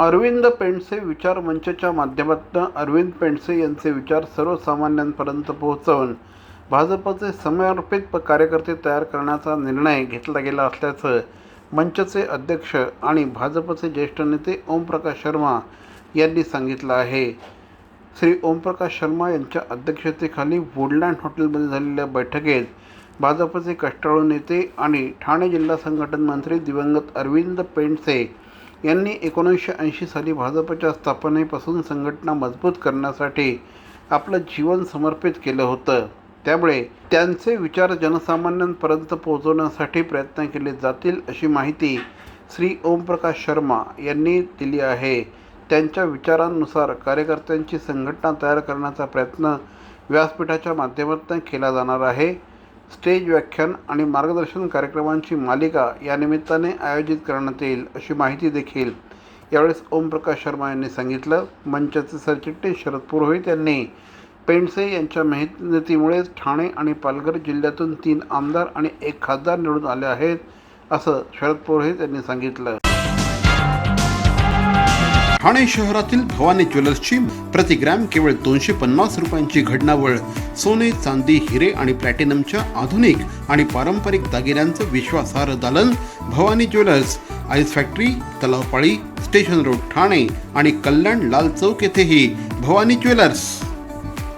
अरविंद पेंडसे विचार मंचच्या माध्यमातून अरविंद पेंडसे यांचे विचार सर्वसामान्यांपर्यंत पोहोचवून भाजपचे समर्पित कार्यकर्ते तयार करण्याचा निर्णय घेतला गेला असल्याचं मंचचे अध्यक्ष आणि भाजपचे ज्येष्ठ नेते ओमप्रकाश शर्मा यांनी सांगितलं आहे. श्री ओमप्रकाश शर्मा यांच्या अध्यक्षतेखाली वुडलँड हॉटेलमध्ये झालेल्या बैठकीत भाजपचे कष्टाळू नेते आणि ठाणे जिल्हा संघटन मंत्री दिवंगत अरविंद पेंडसे यांनी एकोणीसशे ऐंशी साली भाजपच्या स्थापनेपासून संघटना मजबूत करण्यासाठी आपलं जीवन समर्पित केलं होतं. त्यामुळे त्यांचे विचार जनसामान्यांपर्यंत पोहोचवण्यासाठी प्रयत्न केले जातील अशी माहिती श्री ओमप्रकाश शर्मा यांनी दिली आहे. त्यांच्या विचारांनुसार कार्यकर्त्यांची संघटना तयार करण्याचा प्रयत्न व्यासपीठाच्या माध्यमातून केला जाणार आहे. स्टेज व्याख्यान आणि मार्गदर्शन कार्यक्रमांची मालिका या निमित्ताने आयोजित करण्यात येईल अशी माहिती देखील. यावेळेस ओमप्रकाश शर्मा यांनी सांगितलं. मंचाचे सरचिटणीस शरद पुरोहित यांनी पेंडसे यांच्या मेहनतीमुळेच ठाणे आणि पालघर जिल्ह्यातून तीन आमदार आणि एक खासदार निवडून आले आहेत असं शरद पुरोहित यांनी सांगितलं. ठाणे शहरातील भवानी ज्वेलर्सची प्रतिग्रॅम केवळ दोनशे पन्नास रुपयांची घडणावळ सोने चांदी हिरे आणि प्लॅटिनमच्या आधुनिक आणि पारंपरिक दागिन्यांचं विश्वासार्ह दालन Bhavani jewellers ice factory Talavpali station road Thane आणि कल्याण लाल चौक येथेही भवानी ज्वेलर्स.